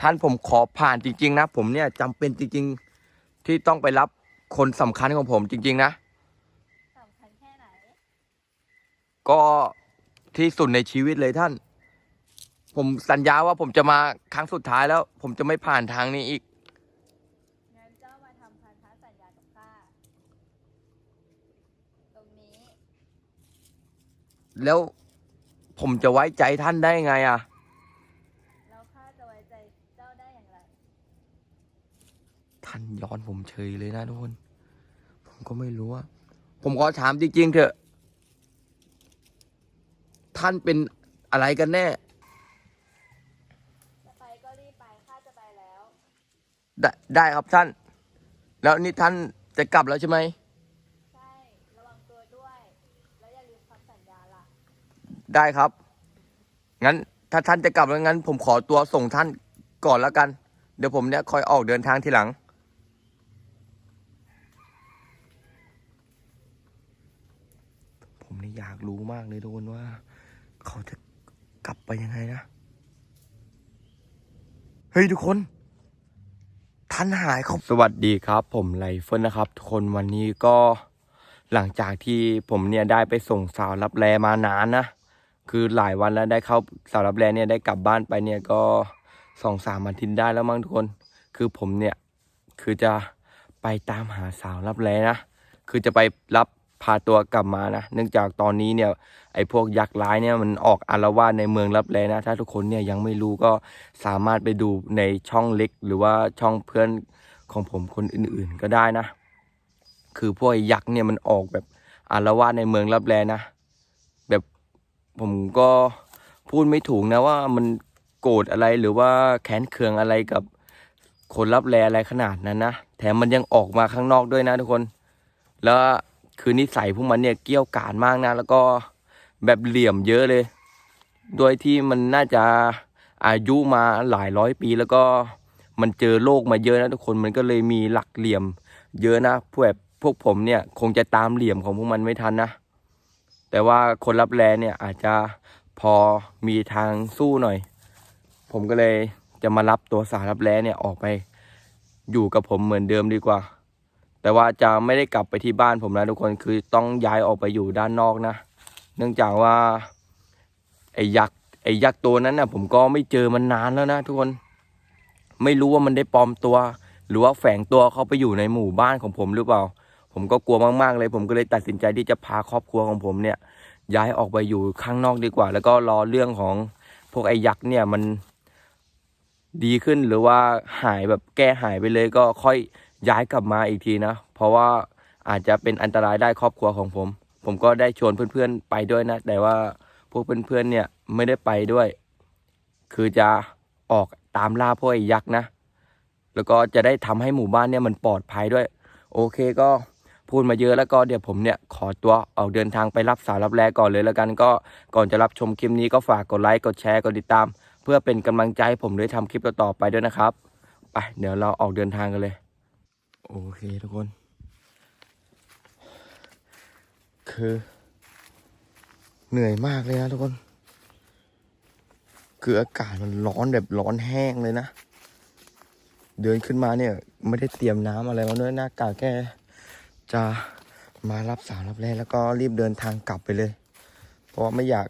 ท่านผมขอผ่านจริง ๆ นะ ผมเนี่ยจำเป็นจริง ๆ ที่ต้องไปรับคนสำคัญของผมจริง ๆ นะ สำคัญแค่ไหน ก็ที่สุดในชีวิตเลยท่าน ผมสัญญาว่าผมจะมาครั้งสุดท้ายแล้ว ผมจะไม่ผ่านทางนี้อีก งั้นเจ้ามาทำพันธสัญญากับข้า ตรงนี้ แล้วผมจะไว้ใจท่านได้ไงอะ แล้วข้าจะไว้ใจเจ้าได้อย่างไร ท่านย้อนผมเฉยเลยนะทุกคน ผมก็ไม่รู้ว่า ผมขอถามจริงๆเถอะ ท่านเป็นอะไรกันแน่ จะไปก็รีบไปข้าจะไปแล้ว ได้ได้ครับท่าน แล้วนี่ท่านจะกลับแล้วใช่ไหม ใช่ ระวังตัวด้วย แล้วอย่าลืมคำสัญญาล่ะ ได้ครับ งั้นถ้าท่านจะกลับแล้วงั้น ผมขอตัวส่งท่านก่อนแล้วกัน เดี๋ยวผมเนี่ยคอยออกเดินทางทีหลัง ผมนี่ อยากรู้มากเลยทุกคนว่า เขาจะกลับไปยังไงนะ เฮ้ยทุกคนท่านหายเขาสวัสดีครับ ผมไลเฟิลนะครับ ทุกคนวันนี้ก็หลังจากที่ผมเนี่ยได้ไปส่งสาวรับแลมานานนะ คือหลายวันแล้วได้เข้าสาวรับแลเนี่ยได้กลับบ้านไปเนี่ยก็สองสามอาทิตย์ได้แล้วมั้งทุกคน คือผมเนี่ยคือจะไปตามหาสาวรับแลนะ คือจะไปรับ พาตัวกลับมานะ เนื่องจากตอนนี้เนี่ยไอ้พวกยักษ์ร้ายเนี่ยมันออกอารวาสในเมืองรับแลนะ ถ้าทุกคนเนี่ยยังไม่รู้ก็สามารถไปดูในช่องเล็ก หรือว่าช่องเพื่อนของผมคนอื่นๆก็ได้นะ คือพวกยักษ์เนี่ยมันออกแบบอารวาสในเมืองรับแลนะ แบบผมก็พูดไม่ถูกนะว่ามันโกรธอะไรหรือว่าแค้นเคืองอะไรกับคนรับแลอะไรขนาดนั้นนะ แถมมันยังออกมาข้างนอกด้วยนะทุกคน แล้ว คือนิสัยพวกมันเนี่ยเกี้ยวกาดมากนะ แล้วก็แบบเหลี่ยมเยอะเลยโดยที่มันน่าจะอายุมาหลายร้อยปีแล้วก็มันเจอโลกมาเยอะนะทุกคนมันก็เลยมีหลักเหลี่ยม เยอะนะพวกพวกผมเนี่ยคงจะตามเหลี่ยมของพวกมันไม่ทันนะ แต่ว่าคนรับแลเนี่ยอาจจะพอมีทางสู้หน่อย ผมก็เลยจะมารับตัวสารับแลเนี่ยออกไป อยู่กับผมเหมือนเดิมดีกว่า แต่ว่าจะไม่ได้กลับไปที่บ้านผมนะทุกคนคือต้องย้ายออกไปอยู่ด้านนอกนะ เนื่องจากว่าไอ้ยักษ์ไอ้ยักษ์ตัวนั้นนะผมก็ไม่เจอมันนานแล้วนะทุกคน ไม่รู้ว่ามันได้ปลอมตัว หรือว่าแฝงตัวเข้าไปอยู่ในหมู่บ้านของผมหรือเปล่า ผมก็กลัวมากๆเลย ผมก็เลยตัดสินใจที่จะพาครอบครัวของผมเนี่ย ย้ายออกไปอยู่ข้างนอกดีกว่า แล้วก็รอเรื่องของพวกไอ้ยักษ์เนี่ยมันดีขึ้นหรือว่าหายแบบแก้หายไปเลยก็ค่อย ย้ายกลับมาอีกทีนะ เพราะว่าอาจจะเป็นอันตรายได้ครอบครัวของผม ผมก็ได้ชวนเพื่อนๆไปด้วยนะ แต่ว่าพวกเพื่อนๆเนี่ยไม่ได้ไปด้วย คือจะออกตามล่าพวกไอ้ยักษ์นะ แล้วก็จะได้ทำให้หมู่บ้านเนี่ยมันปลอดภัยด้วย โอเคก็พูดมาเยอะแล้วก็เดี๋ยวผมเนี่ยขอตัวออกเดินทางไปรับสารรับแลก่อนเลยแล้วกันก็ก่อนจะรับชมคลิปนี้ก็ฝากกดไลค์กดแชร์กดติดตาม เพื่อเป็นกำลังใจให้ผมได้ทำคลิปต่อๆไปด้วยนะครับ ไปเดี๋ยวเราออกเดินทางกันเลย โอเคทุกคน คือ เหนื่อยมากเลยนะทุกคน คืออากาศมันร้อนแบบร้อนแห้งเลยนะ เดินขึ้นมาเนี่ย ไม่ได้เตรียมน้ำอะไรมาด้วยหน้ากากแค่จะมารับสารรับแรกแล้วก็รีบเดินทางกลับไปเลย เพราะไม่อยาก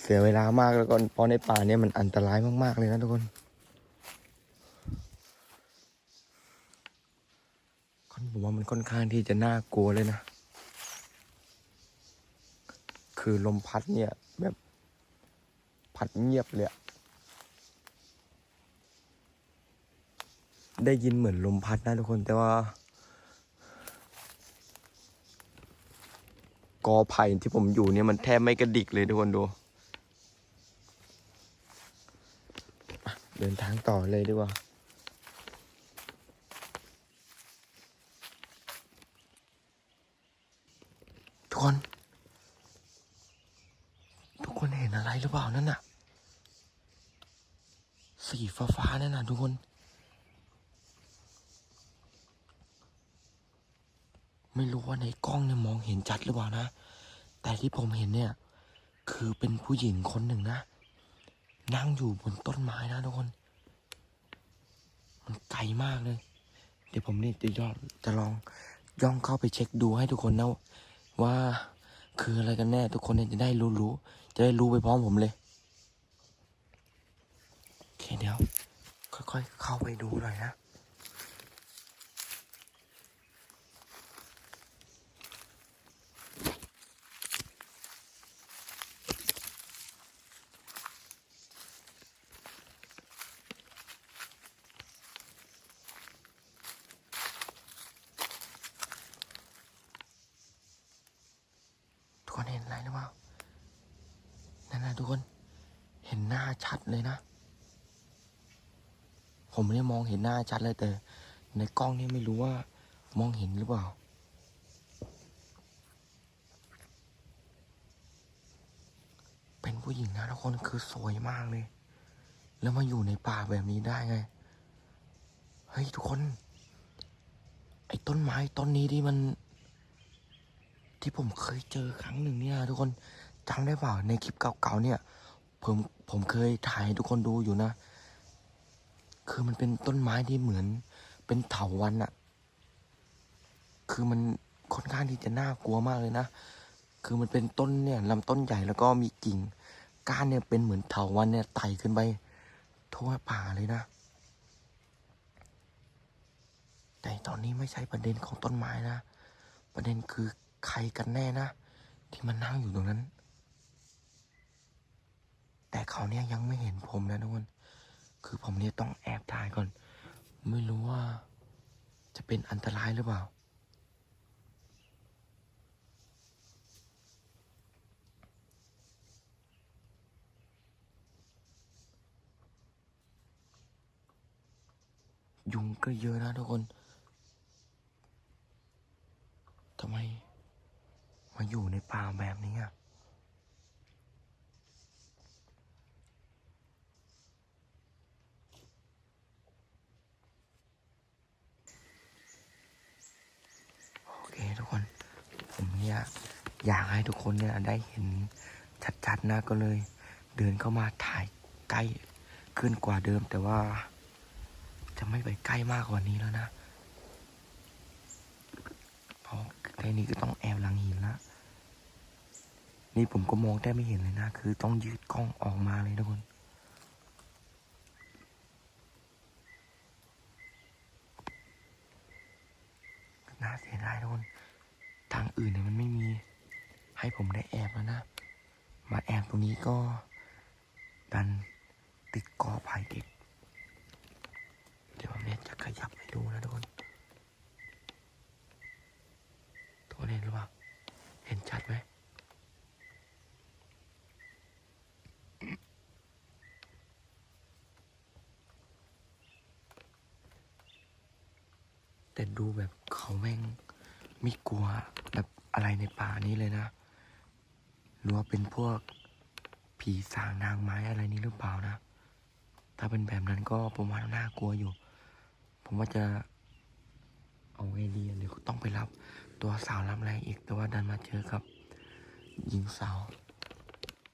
เสียเวลามากแล้วก็เพราะในป่าเนี่ยมันอันตรายมากๆเลยนะทุกคนค่อน ผมว่ามันค่อนข้างที่จะน่ากลัวเลยนะ คือลมพัดเนี่ย แบบพัดเงียบเลย ได้ยินเหมือนลมพัดนะทุกคน แต่ว่า กอไผ่ที่ผมอยู่เนี่ยมันแทบไม่กระดิกเลยทุกคนดู เดินทางต่อเลยดีกว่า ทุกคน ทุกคนเห็นอะไรหรือเปล่านั่นน่ะ สีฟ้าๆนั่นน่ะทุกคน ไม่รู้ว่าในกล้ องเนี่ยมองเห็นชัดหรือเปล่านะ แต่ที่ผมเห็นเนี่ย คือเป็นผู้หญิงคนหนึ่งนะ นั่งอยู่บนต้นไม้นะทุกคน มันไกลมากเลย เดี๋ยวผมนี่จะยองจะลองย่องเข้าไปเช็คดูให้ทุกคนนะว่าคืออะไรกันแน่ทุกคนเนี่ยจะได้รู้รู้จะได้รู้ไปพร้อมผมเลยโอเคเดี๋ยว ค่อยๆ เข้าไปดูหน่อยนะ คนเห็นอะไรหรือเปล่า นั่นนะทุกคน เห็นหน้าชัดเลยนะ ผมไม่ได้มองเห็นหน้าชัดเลยแต่ ในกล้องนี่ไม่รู้ว่ามองเห็นหรือเปล่า เป็นผู้หญิงนะทุกคนคือสวยมากเลย แล้วมาอยู่ในป่าแบบนี้ได้ไง เฮ้ยทุกคน ไอ้ต้นไม้ต้นนี้ที่มัน ที่ผมเคยเจอครั้งหนึ่งเนี่ย ทุกคนจำได้เปล่าในคลิปเก่าๆเนี่ย ผมผมเคยถ่ายให้ทุกคนดูอยู่นะ คือมันเป็นต้นไม้ที่เหมือน เป็นเถาวันอะคือมันค่อนข้างที่จะน่ากลัวมากเลยนะ คือมันเป็นต้นเนี่ยลำต้นใหญ่แล้วก็มีกิ่ง ก้านเนี่ยเป็นเหมือนเถาวันเนี่ยไต่ขึ้นไปทั่วป่าเลยนะ แต่ตอนนี้ไม่ใช่ประเด็นของต้นไม้นะ ประเด็นคือ ใครกันแน่นะ ที่มันนั่งอยู่ตรงนั้น แต่เขาเนี่ยยังไม่เห็นผมนะทุกคน คือผมเนี่ยต้องแอบถ่ายก่อน ไม่รู้ว่า จะเป็นอันตรายหรือเปล่า ยุงก็เยอะนะทุกคนทำไม มาอยู่ในป่าแบบนี้อะโอเคทุกคน ผมเนี่ย อยากให้ทุกคนเนี่ยได้เห็นชัดๆนะก็เลย เดินเข้ามาถ่ายใกล้ขึ้นกว่าเดิม แต่ว่าจะไม่ไปใกล้มากกว่านี้แล้วนะเพราะแค่นี้ก็ต้องแอบหลังหินละ นี่ผมก็มองแทบไม่เห็นเลยนะ คือต้องยืดกล้องออกมาเลยทุกคนน่าเสียดายทุกคน ทางอื่นเนี่ยมันไม่มี ให้ผมได้แอบแล้วนะ มาแอบตรงนี้ก็ ดันติดกอไผ่อีกเดี๋ยวผมเนี่ยจะขยับให้ดูนะทุกคน ทุกคนเห็นหรือเปล่า เห็นชัดไหม แต่ ดูแบบเขาแม่งไม่กลัวแบบอะไรในป่านี้เลยนะหรือว่าเป็นพวกผีสางนางไม้อะไรนี้หรือเปล่านะ ถ้าเป็นแบบนั้นก็ผมว่าน่ากลัวอยู่ ผมว่าจะเอาไงดีอเดี๋ยวต้องไปรับตัวสาวรับแรงอีก แต่ว่าดันมาเจอกับหญิงสาว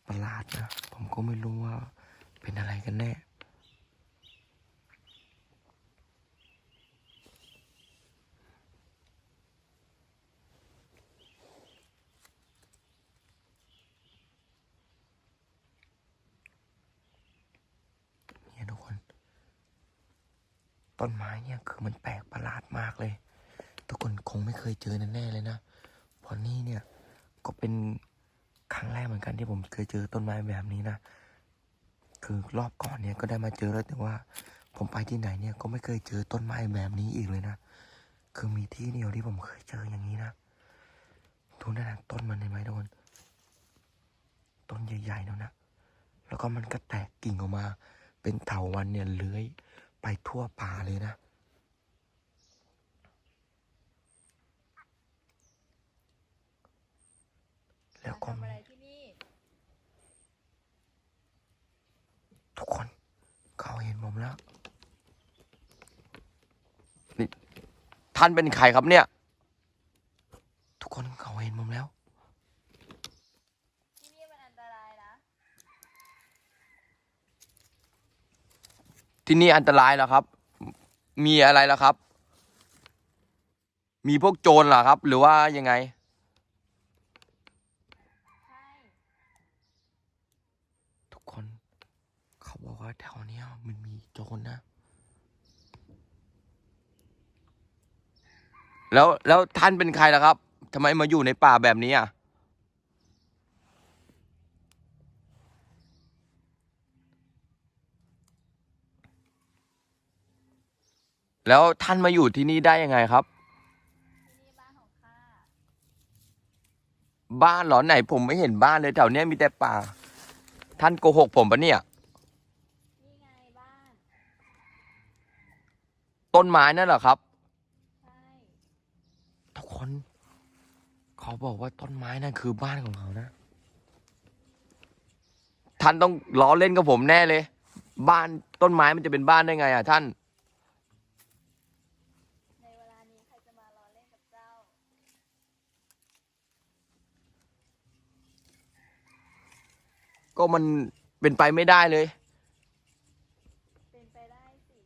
ประหลาดนะ ผมก็ไม่รู้ว่าเป็นอะไรกันแน่ เนี่ยทุกคน ต้นไม้เนี่ยคือมันแปลกประหลาดมากเลย ทุกคนคงไม่เคยเจอแน่ๆเลยนะเพราะนี่เนี่ยก็เป็นครั้งแรกเหมือนกันที่ผมเคยเจอต้นไม้แบบนี้นะ คือรอบก่อนเนี่ยก็ได้มาเจอแล้วแต่ว่า ผมไปที่ไหนเนี่ยก็ไม่เคยเจอต้นไม้แบบนี้อีกเลยนะ คือมีที่เดียวที่ผมเคยเจออย่างนี้นะดูนั่นนะต้นมันเห็นไหมทุกคน ต้นใหญ่ๆแล้วนะ แล้วก็มันก็แตกกิ่งออกมา เป็นเถาวันเนี่ยเลื้อย ไปทั่วป่าเลยนะ แล้วก็ทำมีอะไรที่นี่ทุกคนเขาเห็นผมแล้วนี่ท่านเป็นใครครับเนี่ย ทุกคนเขาเห็นผมแล้ว ที่นี่มันอันตรายนะ ที่นี่อันตรายเหรอครับ มีอะไรล่ะครับ มีพวกโจรเหรอครับ หรือว่ายังไง ทุกคน เขาบอกว่าแถวเนี้ยมันมีโจรนะ แล้วแล้วท่านเป็นใครล่ะครับทำไมมาอยู่ในป่าแบบนี้อะ แล้วท่านมาอยู่ที่นี่ได้ยังไงครับที่นี่บ้านของข้าบ้านเหรอไหนผมไม่เห็นบ้านเลยแถวเนี้ยมีแต่ป่า ท่านโกหกผมปะเนี่ยนี่ไงบ้านต้นไม้นั่นเหรอครับใช่ทุกคน เขาบอกว่าต้นไม้นั่นคือบ้านของเขานะ ท่านต้องล้อเล่นกับผมแน่เลย บ้านต้นไม้มันจะเป็นบ้านได้ไง อะ ท่านในเวลานี้ใครจะมารอเล่นกับเจ้า ก็มันเป็นไปไม่ได้เลย เป็นไปได้สิ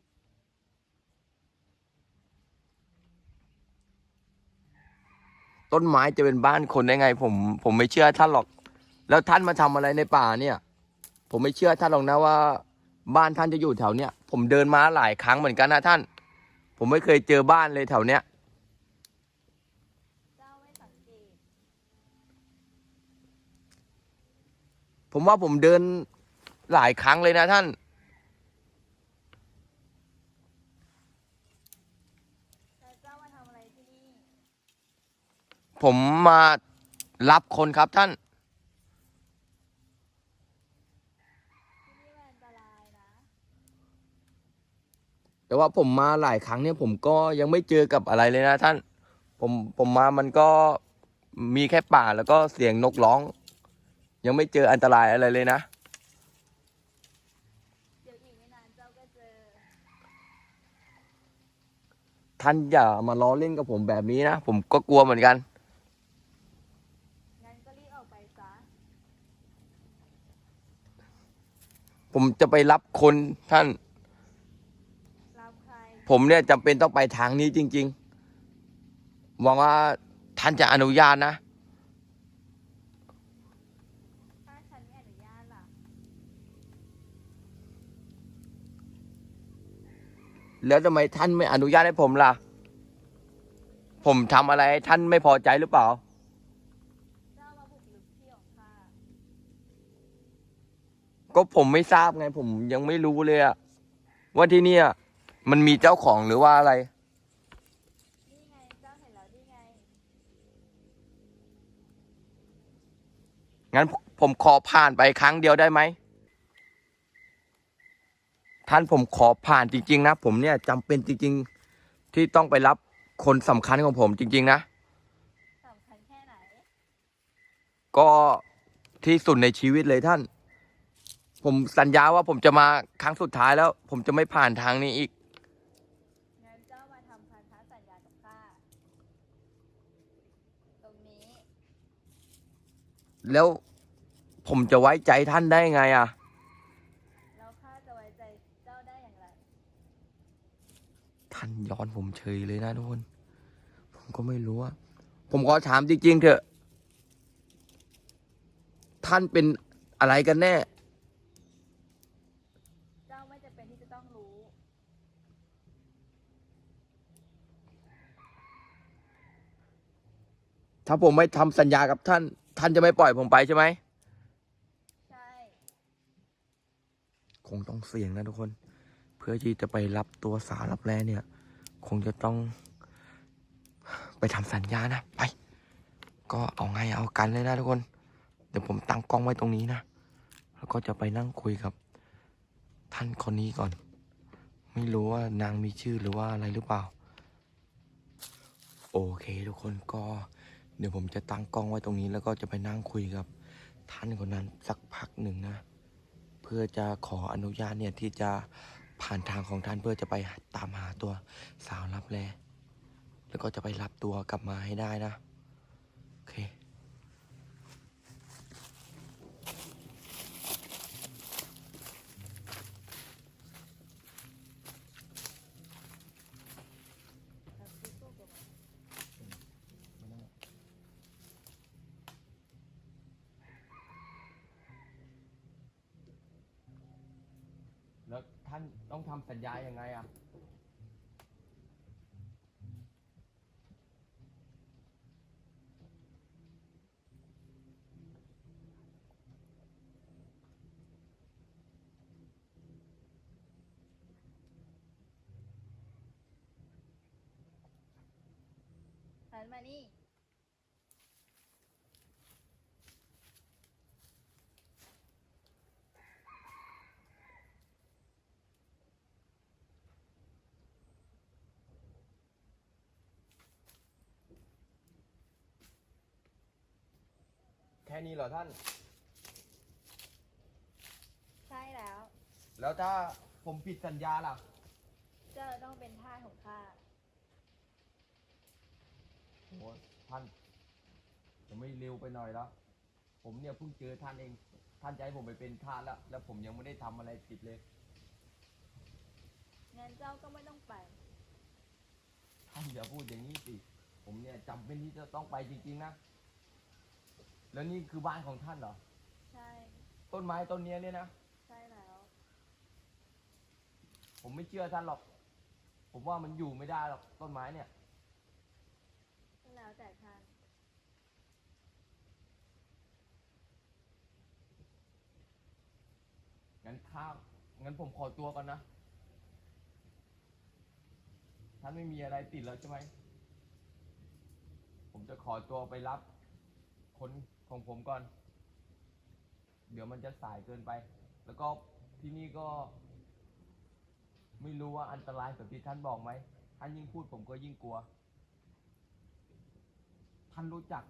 ต้นไม้จะเป็นบ้านคนได้ไง ผม ผมไม่เชื่อท่านหรอก แล้วท่านมาทำอะไรในป่าเนี่ย ผมไม่เชื่อท่านหรอกนะว่า บ้านท่านจะอยู่แถวเนี้ยผมเดินมาหลายครั้งเหมือนกันนะท่าน ผมไม่เคยเจอบ้านเลยแถวเนี้ย เจ้าไม่สังเกต ผมว่าผมเดินหลายครั้งเลยนะท่าน ผมมารับคนครับท่าน แต่ว่าผมมาหลายครั้งเนี่ยผมก็ยังไม่เจอกับอะไรเลยนะท่าน ผมผมมามันก็มีแค่ป่าแล้วก็เสียงนกร้อง ยังไม่เจออันตรายอะไรเลยนะ เดี๋ยวอีกไม่นานเจ้าก็เจอ ท่านอย่ามาล้อเล่นกับผมแบบนี้นะ ผมก็กลัวเหมือนกัน งั้นก็รีบออกไปซะ ผมจะไปรับคนท่าน รับใคร ผมเนี่ยจำเป็นต้องไปทางนี้จริง ๆ หวังว่าท่านจะอนุญาตนะ ถ้าฉันไม่อนุญาตล่ะ แล้วทำไมท่านไม่อนุญาตให้ผมล่ะ ผมทำอะไรให้ท่านไม่พอใจหรือเปล่า ก็ผมไม่ทราบไง ผมยังไม่รู้เลยอะว่าที่เนี่ย มันมีเจ้าของหรือว่าอะไร นี่ไงเจ้าเห็นแล้วนี่ไง งั้นผมขอผ่านไปครั้งเดียวได้ไหม ท่านผมขอผ่านจริง ๆ นะ ผมเนี่ยจำเป็นจริง ๆ ที่ต้องไปรับคนสำคัญของผมจริง ๆ นะสำคัญแค่ไหน ก็ที่สุดในชีวิตเลยท่าน ผมสัญญาว่าผมจะมาครั้งสุดท้ายแล้ว ผมจะไม่ผ่านทางนี้อีก งั้นเจ้ามาทำพันธสัญญากับข้า ตรงนี้ แล้วผมจะไว้ใจท่านได้ไงอะ แล้วข้าจะไว้ใจเจ้าได้อย่างไร ท่านย้อนผมเฉยเลยนะทุกคน ผมก็ไม่รู้ว่าผมขอถามจริงๆเถอะ ท่านเป็นอะไรกันแน่ เจ้าไม่จำเป็นที่จะต้องรู้ ถ้าผมไม่ทำสัญญากับท่าน ท่านจะไม่ปล่อยผมไปใช่ไหม ใช่ คงต้องเสี่ยงนะทุกคน เพื่อที่จะไปรับตัวสาวรับแรเนี่ย คงจะต้อง ไปทำสัญญานะ ไป ก็เอาไงเอากันเลยนะทุกคน เดี๋ยวผมตั้งกล้องไว้ตรงนี้นะ แล้วก็จะไปนั่งคุยกับ ท่านคนนี้ก่อน ไม่รู้ว่านางมีชื่อหรือว่าอะไรหรือเปล่า โอเคทุกคนก็ เดี๋ยวผมจะตั้งกล้องไว้ตรงนี้ แล้วก็จะไปนั่งคุยกับ ท่านคนนั้นสักพักหนึ่งนะ เพื่อจะขออนุญาตเนี่ยที่จะ ผ่านทางของท่านเพื่อจะไปตามหาตัวสาวรับแลแล้วก็จะไปรับตัวกลับมาให้ได้นะ โอเค ท่าน ต้องทำสัญญายังไงอะ หันมานี่ ค่นี้เหรอท่าน ใช่แล้ว แล้วถ้าผมผิดสัญญาล่ะ เจ้าต้องเป็นทาสของข้า โอ้ท่านจะไม่เร็วไปหน่อยแล้ว ผมเนี่ยเพิ่งเจอท่านเอง ท่านจะให้ผมไปเป็นทาสแล้ว แล้วผมยังไม่ได้ทำอะไรผิดเลย งั้นเจ้าก็ไม่ต้องไป ท่านอย่าพูดอย่างนี้สิ ผมเนี่ยจำเป็นที่จะต้องไปจริงๆนะ แล้วนี่คือบ้านของท่านเหรอ ใช่ ต้นไม้ต้นเนี้ยเนี่ยนะ ใช่แล้ว ผมไม่เชื่อท่านหรอก ผมว่ามันอยู่ไม่ได้หรอกต้นไม้เนี่ยก็แล้วแต่ท่าน งั้นข้าวงั้นผมขอตัวก่อนนะ ท่านไม่มีอะไรติดแล้วใช่ไหม ผมจะขอตัวไปรับคน ของผมก่อน เดี๋ยวมันจะสายเกินไป แล้วก็ที่นี่ก็ ไม่รู้ว่าอันตรายแบบที่ท่านบอกไหม ท่านยิ่งพูดผมก็ยิ่งกลัว ท่านรู้จัก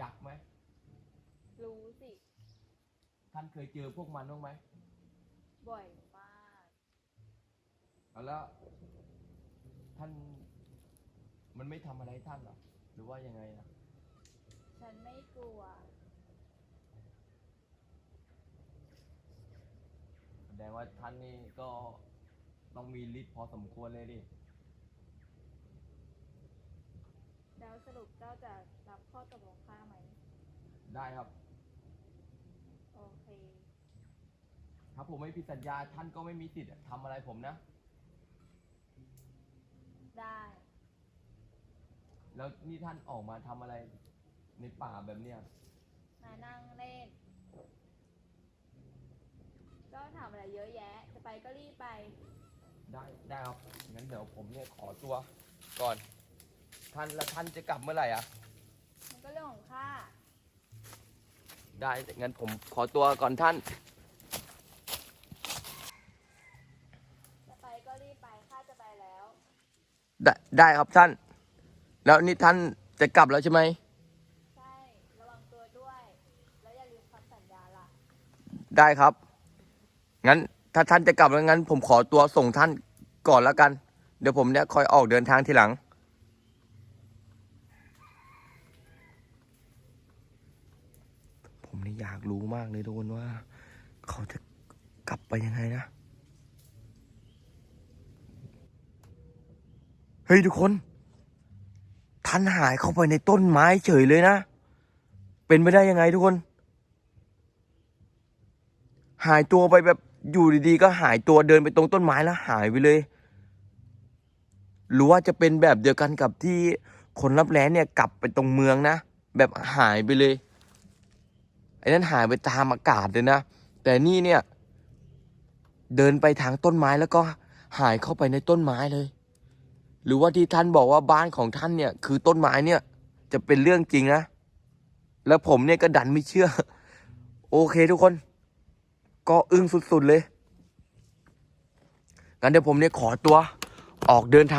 ยักษ์ไหม รู้สิ ท่านเคยเจอพวกมันบ้างไหม บ่อยมากเอาแล้ว ท่าน มันไม่ทำอะไรท่านเหรอ หรือว่ายังไงนะ ฉันไม่กลัว แสดงว่าท่านนี่ก็ต้องมีฤทธิ์พอสมควรเลยดิ แล้วสรุปเจ้าจะรับข้อตกลงข้าไหม ได้ครับ โอเค ถ้าผมไม่ผิดสัญญาท่านก็ไม่มีสิทธิ์ทำอะไรผมนะ ได้ แล้วนี่ท่านออกมาทำอะไร ในป่าแบบเนี้ยมานั่งเล่นเจ้าถามอะไรเยอะแยะ จะไปก็รีบไป ได้ได้ครับงั้นเดี๋ยวผมเนี่ยขอตัวก่อน ท่านแล้วท่านจะกลับเมื่อไหร่อะ มันก็เรื่องของข้า ได้งั้นผมขอตัวก่อนท่าน จะไปก็รีบไป ข้าจะไปแล้ว ได้ได้ครับท่าน แล้วนี่ท่านจะกลับแล้วใช่ไหม ใช่ ระวังตัวด้วย แล้วอย่าลืมคำสัญญาล่ะ ได้ครับ งั้นถ้าท่านจะกลับแล้วงั้น ผมขอตัวส่งท่านก่อนแล้วกัน เดี๋ยวผมเนี่ยคอยออกเดินทางทีหลัง ผมนี่อยากรู้มากเลยทุกคนว่า เขาจะกลับไปยังไงนะ เฮ้ยทุกคน ท่านหายเข้าไปในต้นไม้เฉยเลยนะ เป็นไปได้ยังไงทุกคน หายตัวไปแบบอยู่ดีๆ ก็หายตัวเดินไปตรงต้นไม้แล้วหายไปเลย หรือว่าจะเป็นแบบเดียวกันกับที่คนรับแร้เนี่ยกลับไปตรงเมืองนะ แบบหายไปเลยไอ้นั้นหายไปตามอากาศเลยนะ แต่นี่เนี่ย เดินไปทางต้นไม้แล้วก็หายเข้าไปในต้นไม้เลย หรือว่าที่ท่านบอกว่าบ้านของท่านเนี่ย คือต้นไม้เนี่ย จะเป็นเรื่องจริงนะ แล้วผมเนี่ยก็ดันไม่เชื่อ โอเคทุกคน ก็อึ้งสุดๆเลย งั้นเดี๋ยวผมเนี่ยขอตัวออกเดินทาง